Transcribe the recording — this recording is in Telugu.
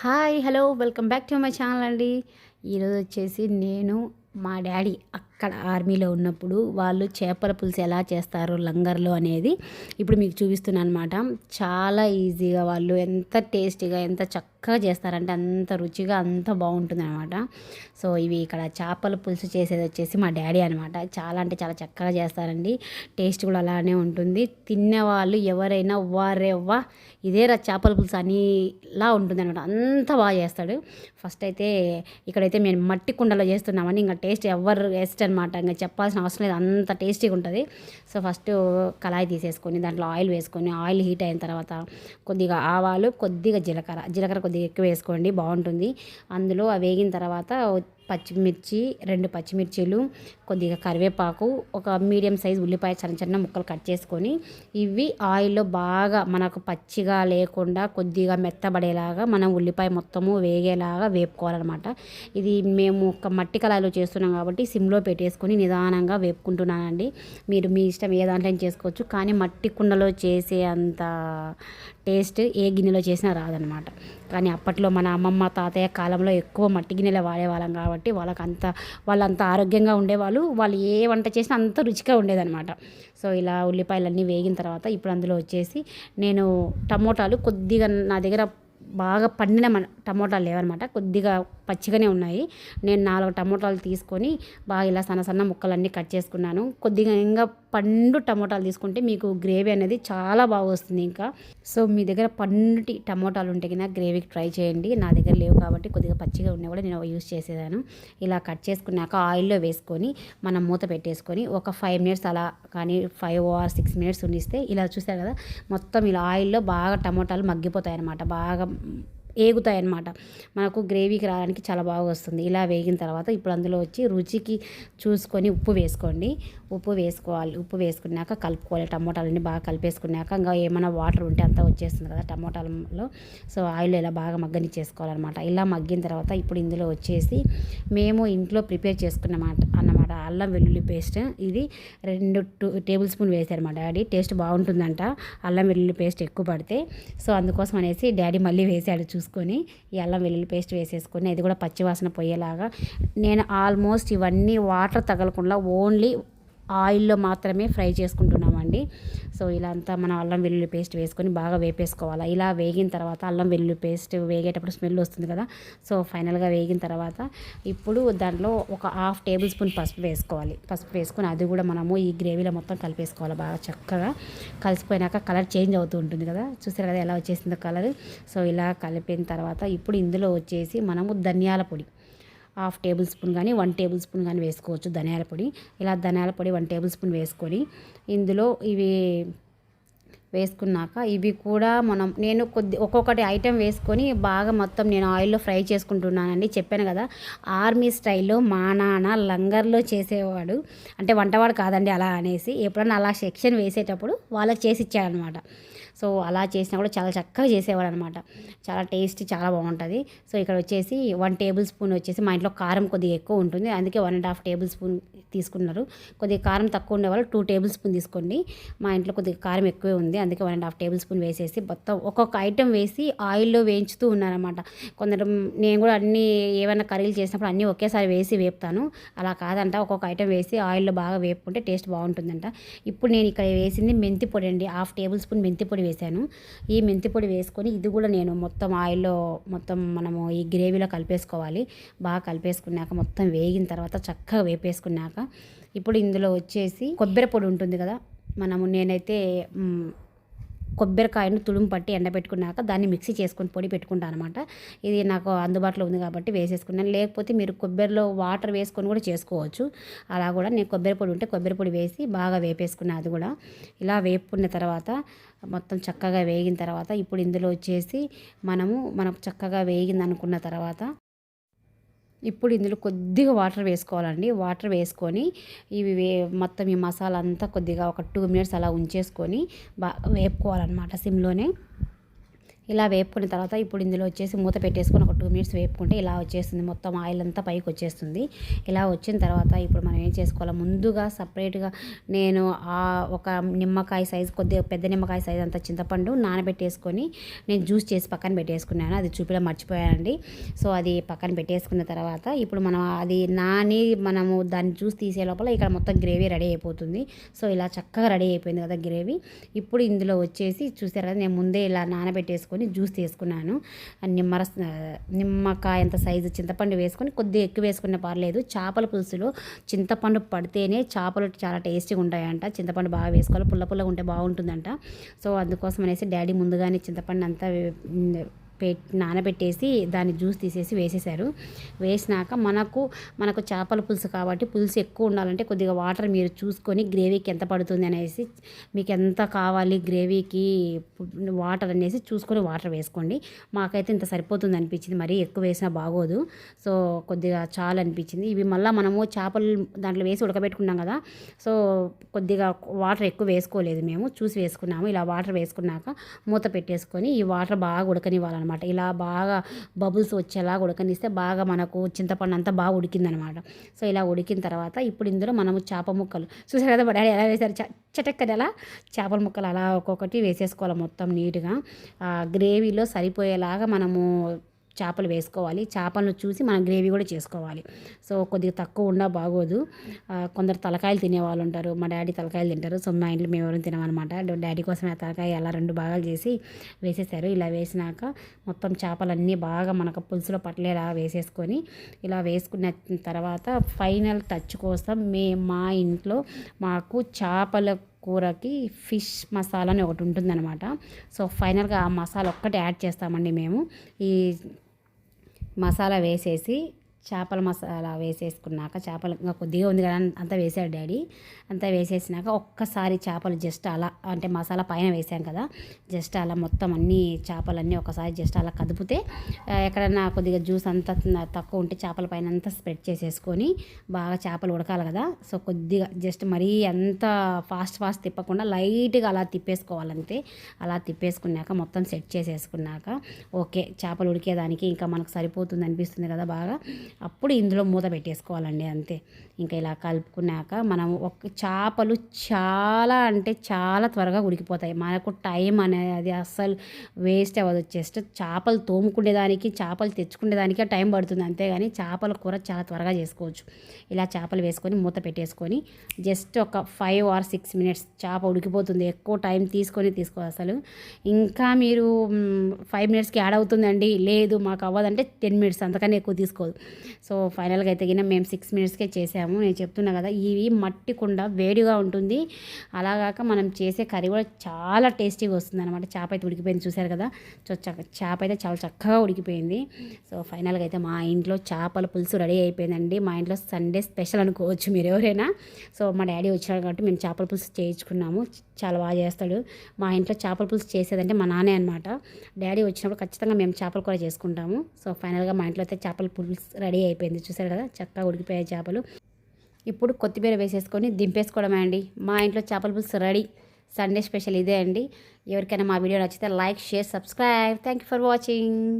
Hi hello welcome back to my channel అండి. ఈరోజు వచ్చేసి నేను మా డాడీ అక్క అక్కడ ఆర్మీలో ఉన్నప్పుడు వాళ్ళు చేపల పులుసు ఎలా చేస్తారు లంగర్లో అనేది ఇప్పుడు మీకు చూపిస్తున్నాను అనమాట చాలా ఈజీగా వాళ్ళు ఎంత టేస్టీగా ఎంత చక్కగా చేస్తారంటే అంత రుచిగా అంత బాగుంటుంది అనమాట సో ఇవి ఇక్కడ చేపల పులుసు చేసేది వచ్చేసి మా డాడీ అనమాట చాలా అంటే చాలా చక్కగా చేస్తారండి. టేస్ట్ కూడా అలానే ఉంటుంది. తినేవాళ్ళు ఎవరైనా వారేవ్వా ఇదే రా చేపల పులుసు అనిలా ఉంటుంది అనమాట అంత బాగా చేస్తాడు. ఫస్ట్ అయితే ఇక్కడైతే మేము మట్టి కుండలో చేస్తున్నామని ఇంకా టేస్ట్ ఎవరు వేస్ట్ అనమాట. ఇంకా చెప్పాల్సిన అవసరం లేదు. అంత టేస్టీగా ఉంటుంది. సో ఫస్ట్ కళాయి తీసేసుకొని దాంట్లో ఆయిల్ వేసుకొని ఆయిల్ హీట్ అయిన తర్వాత కొద్దిగా ఆవాలు కొద్దిగా జీలకర్ర. జీలకర్ర కొద్దిగా ఎక్కువ వేసుకోండి. బాగుంటుంది. అందులో వేగిన తర్వాత పచ్చిమిర్చి రెండు పచ్చిమిర్చీలు కొద్దిగా కరివేపాకు ఒక మీడియం సైజ్ ఉల్లిపాయ చిన్న చిన్న ముక్కలు కట్ చేసుకొని ఇవి ఆయిల్లో బాగా మనకు పచ్చిగా లేకుండా కొద్దిగా మెత్తబడేలాగా మనం ఉల్లిపాయ మొత్తము వేగేలాగా వేపుకోవాలన్నమాట. ఇది మేము ఒక మట్టి కళాయిలో చేస్తున్నాం కాబట్టి సిమ్లో పెట్టేసుకొని నిదానంగా వేపుకుంటున్నానండి. మీరు మీ ఇష్టం ఏ దాంట్లో చేసుకోవచ్చు. కానీ మట్టి కుండలో చేసే అంత టేస్ట్ ఏ గిన్నెలో చేసినా రాదనమాట కానీ అప్పట్లో మన అమ్మమ్మ తాతయ్య కాలంలో ఎక్కువ మట్టి గిన్నెలు వాడేవాళ్ళం కాబట్టి వాళ్ళకి అంత వాళ్ళంత ఆరోగ్యంగా ఉండేవాళ్ళు. వాళ్ళు ఏ వంట చేసినా అంత రుచిగా ఉండేదన్నమాట. సో ఇలా ఉల్లిపాయలన్నీ వేగిన తర్వాత ఇప్పుడు అందులో వచ్చేసి నేను టమోటాలు కొద్దిగా నా దగ్గర బాగా పండిన మన టమోటాలు లేవన్నమాట. కొద్దిగా పచ్చిగానే ఉన్నాయి. నేను నాలుగు టమోటాలు తీసుకొని బాగా ఇలా సన్న సన్న ముక్కలన్నీ కట్ చేసుకున్నాను. కొద్దిగా ఇంకా పండు టమోటాలు తీసుకుంటే మీకు గ్రేవీ అనేది చాలా బాగా వస్తుంది ఇంకా. సో మీ దగ్గర పండుటి టమోటాలు ఉంటే కన్నా గ్రేవీకి ట్రై చేయండి. నా దగ్గర లేవు కాబట్టి కొద్దిగా పచ్చిగా ఉన్నా కూడా నేను యూస్ చేసేదాను. ఇలా కట్ చేసుకున్నాక ఆయిల్లో వేసుకొని మనం మూత పెట్టేసుకొని ఒక ఫైవ్ మినిట్స్ అలా కానీ ఫైవ్ ఆర్ సిక్స్ మినిట్స్ ఉండిస్తే ఇలా చూసారు కదా మొత్తం ఇలా ఆయిల్లో బాగా టమోటాలు మగ్గిపోతాయి అన్నమాట బాగా ఏగుతాయి అన్నమాట మనకు గ్రేవీకి రావడానికి చాలా బాగా వస్తుంది. ఇలా వేగిన తర్వాత ఇప్పుడు అందులో వచ్చి రుచికి చూసుకొని ఉప్పు వేసుకోండి. ఉప్పు వేసుకోవాలి. ఉప్పు వేసుకున్నాక కలుపుకోవాలి. టమోటాలన్నీ బాగా కలిపేసుకున్నాక ఇంకా ఏమైనా వాటర్ ఉంటే అంతా వచ్చేస్తుంది కదా టమోటాలలో. సో ఆయిల్ ఇలా బాగా మగ్గని చేసుకోవాలన్నమాట ఇలా మగ్గిన తర్వాత ఇప్పుడు ఇందులో వచ్చేసి మేము ఇంట్లో ప్రిపేర్ చేసుకున్నమాట అన్నమాట. అల్లం వెల్లుల్లి పేస్ట్. ఇది రెండు టూ టేబుల్ స్పూన్ వేసారు మా డాడీ. టేస్ట్ బాగుంటుందంట. అల్లం వెల్లుల్లి పేస్ట్ ఎక్కువ పడితే. సో అందుకోసం అనేసి డాడీ మళ్ళీ వేసాడు చూసుకొని ఈ అల్లం వెల్లుల్లి పేస్ట్ వేసేసుకొని అది కూడా పచ్చివాసన పోయేలాగా నేను ఆల్మోస్ట్ ఇవన్నీ వాటర్ తగలకుండా ఓన్లీ ఆయిల్లో మాత్రమే ఫ్రై చేసుకుంటున్నామండి. సో ఇలా అంతా మనం అల్లం వెల్లుల్లి పేస్ట్ వేసుకొని బాగా వేపేసుకోవాలి? ఇలా వేగిన తర్వాత అల్లం వెల్లుల్లి పేస్ట్ వేగేటప్పుడు స్మెల్ వస్తుంది కదా? సో ఫైనల్గా వేగిన తర్వాత ఇప్పుడు దాంట్లో ఒక హాఫ్ టేబుల్ స్పూన్ పసుపు వేసుకోవాలి. పసుపు వేసుకొని అది కూడా మనము ఈ గ్రేవీలో మొత్తం కలిపేసుకోవాలి బాగా చక్కగా. కలిసిపోయినాక కలర్ చేంజ్ అవుతూ ఉంటుంది కదా? చూసారు కదా ఎలా వచ్చేసిందో కలర్? సో ఇలా కలిపిన తర్వాత ఇప్పుడు ఇందులో వచ్చేసి మనము ధనియాల పొడి. హాఫ్ టేబుల్ స్పూన్ కానీ వన్ టేబుల్ స్పూన్ కానీ వేసుకోవచ్చు ధనియాల పొడి. ఇలా ధనియాల పొడి వన్ టేబుల్ స్పూన్ వేసుకొని ఇందులో ఇవి వేసుకున్నాక ఇవి కూడా మనం నేను కొద్ది ఒక్కొక్కటి ఐటెం వేసుకొని బాగా మొత్తం నేను ఆయిల్లో ఫ్రై చేసుకుంటున్నానండి. చెప్పాను కదా ఆర్మీ స్టైల్లో మా నాన్న లంగర్లో చేసేవాడు. అంటే వంటవాడు కాదండి అలా అనేసి ఎప్పుడన్నా అలా సెక్షన్ వేసేటప్పుడు వాళ్ళకి చేసి ఇచ్చాడనమాట సో అలా చేసినా కూడా చాలా చక్కగా చేసేవాడు అనమాట చాలా టేస్ట్ చాలా బాగుంటుంది. సో ఇక్కడ వచ్చేసి వన్ టేబుల్ స్పూన్ వచ్చేసి మా ఇంట్లో కారం కొద్దిగా ఎక్కువ ఉంటుంది. అందుకే one and half tablespoon తీసుకున్నారు. కొద్దిగా కారం తక్కువ ఉండే వాళ్ళు టూ టేబుల్ స్పూన్ తీసుకోండి. మా ఇంట్లో కొద్దిగా కారం ఎక్కువే ఉంది. అందుకే one and half tablespoon వేసేసి మొత్తం ఒక్కొక్క ఐటెం వేసి ఆయిల్లో వేయించుతూ ఉన్నారనమాట. కొందరు నేను కూడా అన్ని ఏమైనా కర్రీలు చేసినప్పుడు అన్నీ ఒకేసారి వేసి వేపుతాను. అలా కాదంట. ఒక్కొక్క ఐటెం వేసి ఆయిల్లో బాగా వేపుకుంటే టేస్ట్ బాగుంటుందంట. ఇప్పుడు నేను ఇక్కడ వేసింది మెంతి పొడి అండి. హాఫ్ టేబుల్ స్పూన్ మెంతి పొడి వేసాను ఈ మెంతి పొడి వేసుకొని ఇది కూడా నేను మొత్తం ఆయిల్లో మొత్తం మనము ఈ గ్రేవీలో కలిపేసుకోవాలి. బాగా కలిపేసుకున్నాక మొత్తం వేగిన తర్వాత చక్కగా వేపేసుకున్నాక ఇప్పుడు ఇందులో వచ్చేసి కొబ్బరి పొడి ఉంటుంది కదా మనము నేనైతే కొబ్బరికాయను తుడుము పట్టి ఎండబెట్టుకున్నాక దాన్ని మిక్సీ చేసుకొని పొడి పెట్టుకుంటాను అనమాట ఇది నాకు అందుబాటులో ఉంది కాబట్టి వేసేసుకున్నాను. లేకపోతే మీరు కొబ్బరిలో వాటర్ వేసుకొని కూడా చేసుకోవచ్చు. అలా కూడా నేను కొబ్బరి పొడి ఉంటే కొబ్బరి పొడి వేసి బాగా వేపేసుకున్నాను అది కూడా. ఇలా వేపుకున్న తర్వాత మొత్తం చక్కగా వేగిన తర్వాత ఇప్పుడు ఇందులో వచ్చేసి మనము మనకు చక్కగా వేగింది అనుకున్న తర్వాత ఇప్పుడు ఇందులో కొద్దిగా వాటర్ వేసుకోవాలండి. వాటర్ వేసుకొని ఇవి వే మొత్తం ఈ మసాలా అంతా కొద్దిగా ఒక టూ మినిట్స్ అలా ఉంచేసుకొని బాగా వేపుకోవాలన్నమాట సిమ్లోనే. ఇలా వేపుకున్న తర్వాత ఇప్పుడు ఇందులో వచ్చేసి మూత పెట్టేసుకొని ఒక టూ మినిట్స్ వేపుకుంటే ఇలా వచ్చేస్తుంది. మొత్తం ఆయిల్ అంతా పైకి వచ్చేస్తుంది. ఇలా వచ్చిన తర్వాత ఇప్పుడు మనం ఏం చేసుకోవాలి? ముందుగా సపరేట్గా నేను ఆ ఒక నిమ్మకాయ సైజు కొద్దిగా పెద్ద నిమ్మకాయ సైజ్ అంత చింతపండు నానబెట్టేసుకొని నేను జ్యూస్ చేసి పక్కన పెట్టేసుకున్నాను. అది చూపిలో మర్చిపోయానండి. సో అది పక్కన పెట్టేసుకున్న తర్వాత ఇప్పుడు మనం అది నాని మనము దాన్ని జ్యూస్ తీసే లోపల ఇక్కడ మొత్తం గ్రేవీ రెడీ అయిపోతుంది. సో ఇలా చక్కగా రెడీ అయిపోయింది కదా గ్రేవీ ఇప్పుడు ఇందులో వచ్చేసి చూసారు కదా నేను ముందే ఇలా నానబెట్టేసుకుని వేసుకొని జ్యూస్ తీసుకున్నాను. నిమ్మరస నిమ్మకాయ ఎంత సైజు చింతపండు వేసుకొని కొద్దిగా ఎక్కువ వేసుకున్న పర్లేదు. చేపల పులుసులో చింతపండు పడితేనే చేపలు చాలా టేస్టీగా ఉంటాయంట. చింతపండు బాగా వేసుకోవాలి. పుల్ల పుల్లగా ఉంటే బాగుంటుందంట. సో అందుకోసం అనేసి డాడీ ముందుగానే చింతపండు అంతా నానబెట్టేసి దాన్ని జ్యూస్ తీసేసి వేసేసారు వేసినాక మనకు మనకు చేపల పులుసు కాబట్టి పులుసు ఎక్కువ ఉండాలంటే కొద్దిగా వాటర్ మీరు చూసుకొని గ్రేవీకి ఎంత పడుతుంది అనేసి మీకు ఎంత కావాలి గ్రేవీకి వాటర్ అనేసి చూసుకొని వాటర్ వేసుకోండి. మాకైతే ఇంత సరిపోతుంది అనిపించింది. మరీ ఎక్కువ వేసినా బాగోదు. సో కొద్దిగా చాలా అనిపించింది. ఇవి మళ్ళీ మనము చేపలు దాంట్లో వేసి ఉడకబెట్టుకున్నాం కదా సో కొద్దిగా వాటర్ ఎక్కువ వేసుకోలేదు మేము. చూసి వేసుకున్నాము. ఇలా వాటర్ వేసుకున్నాక మూత పెట్టేసుకొని ఈ వాటర్ బాగా ఉడకనివ్వాలన్నమాట. అనమాట. ఇలా బాగా బబుల్స్ వచ్చేలాగా ఉడకనిస్తే బాగా మనకు చింతపండు అంతా బాగా ఉడికిందనమాట. సో ఇలా ఉడికిన తర్వాత ఇప్పుడు ఇందులో మనము చేప ముక్కలు. చూసారు కదా డాడీ ఎలా వేశారు? చటక్కని ఎలా? చేపల ముక్కలు అలా ఒక్కొక్కటి వేసేసుకోవాలి మొత్తం నీట్గా. గ్రేవీలో సరిపోయేలాగా మనము చేపలు వేసుకోవాలి. చేపలను చూసి మనం గ్రేవీ కూడా చేసుకోవాలి. సో కొద్దిగా తక్కువ ఉన్నా బాగోదు. కొందరు తలకాయలు తినేవాళ్ళు ఉంటారు. మా డాడీ తలకాయలు తింటారు. సో మా ఇంట్లో మేము ఎవరైనా తినమనమాట డాడీ కోసం ఆ తలకాయ అలా రెండు భాగాలు చేసి వేసేసారు. ఇలా వేసినాక మొత్తం చేపలన్నీ బాగా మనకు పులుసులో పట్టలేలా వేసేసుకొని ఇలా వేసుకున్న తర్వాత ఫైనల్ టచ్ కోసం మే మా ఇంట్లో మాకు చేపల కూరకి ఫిష్ మసాలా అని ఒకటి ఉంటుందన్నమాట. సో ఫైనల్గా ఆ మసాలా ఒక్కటి యాడ్ చేస్తామండి మేము. ఈ మసాలా వేసేసి చేపల మసాలా వేసేసుకున్నాక చేపలు ఇంకా కొద్దిగా ఉంది కదా అంతా వేసాడు డాడీ. అంతా వేసేసినాక ఒక్కసారి చేపలు జస్ట్ అలా అంటే మసాలా పైన వేసాం కదా జస్ట్ అలా మొత్తం అన్ని చేపలన్నీ ఒకసారి జస్ట్ అలా కదిపితే ఎక్కడన్నా కొద్దిగా జ్యూస్ అంతా తక్కువ ఉంటే చేపల పైన అంతా స్ప్రెడ్ చేసేసుకొని బాగా చేపలు ఉడకాలి కదా. సో కొద్దిగా జస్ట్ మరీ అంత ఫాస్ట్ ఫాస్ట్ తిప్పకుండా లైట్గా అలా తిప్పేసుకోవాలంతే. అలా తిప్పేసుకున్నాక మొత్తం సెట్ చేసేసుకున్నాక ఓకే చేపలు ఉడికేదానికి ఇంకా మనకు సరిపోతుంది అనిపిస్తుంది కదా బాగా. అప్పుడు ఇందులో మూత పెట్టేసుకోవాలండి అంతే. ఇంకా ఇలా కలుపుకున్నాక మనం ఒక చేపలు చాలా అంటే చాలా త్వరగా ఉడికిపోతాయి. మనకు టైం అనేది అస్సలు వేస్ట్ అవ్వదు. జస్ట్ చేపలు తోముకునేదానికి చేపలు తెచ్చుకునేదానికి టైం పడుతుంది. అంతేగాని చేపల కూర చాలా త్వరగా చేసుకోవచ్చు. ఇలా చేపలు వేసుకొని మూత పెట్టేసుకొని జస్ట్ ఒక ఫైవ్ ఆర్ సిక్స్ మినిట్స్ చేప ఉడికిపోతుంది. ఎక్కువ టైం తీసుకొని తీసుకో అసలు. ఇంకా మీరు ఫైవ్ మినిట్స్కి యాడ్ అవుతుందండి. లేదు మాకు అవ్వదంటే టెన్ మినిట్స్ అంతకన్నా ఎక్కువ తీసుకోదు. సో ఫైనల్గా అయితే గిన మేము సిక్స్ మినిట్స్కే చేసాము. నేను చెప్తున్నా కదా ఇవి మట్టి కుండ వేడిగా ఉంటుంది. అలాగాక మనం చేసే కర్రీ కూడా చాలా టేస్టీగా వస్తుంది అనమాట చేప అయితే ఉడికిపోయింది చూసారు కదా? సో చేప అయితే చాలా చక్కగా ఉడికిపోయింది. సో ఫైనల్గా అయితే మా ఇంట్లో చేపల పులుసు రెడీ అయిపోయిందండి. మా ఇంట్లో సండే స్పెషల్ అనుకోవచ్చు మీరు ఎవరైనా. సో మా డాడీ వచ్చినాడు కాబట్టి మేము చేపల పులుసు చేయించుకున్నాము. చాలా బాగా చేస్తాడు. మా ఇంట్లో చేపల పులుసు చేసేదంటే మా నాన్నే అనమాట డాడీ వచ్చినప్పుడు ఖచ్చితంగా మేము చేపల కూర చేసుకుంటాము. సో ఫైనల్గా మా ఇంట్లో అయితే చేపల పులుసు రెడీ అయిపోయింది చూసారు కదా? చక్కగా ఉడికిపోయాయి చేపలు. ఇప్పుడు కొత్తిమీర వేసేసుకొని దింపేసుకోవడమే అండి. మా ఇంట్లో చేపల పులుసు రెడీ. సండే స్పెషల్ ఇదే అండి. ఎవరికైనా మా వీడియో నచ్చితే like share subscribe. Thank you for watching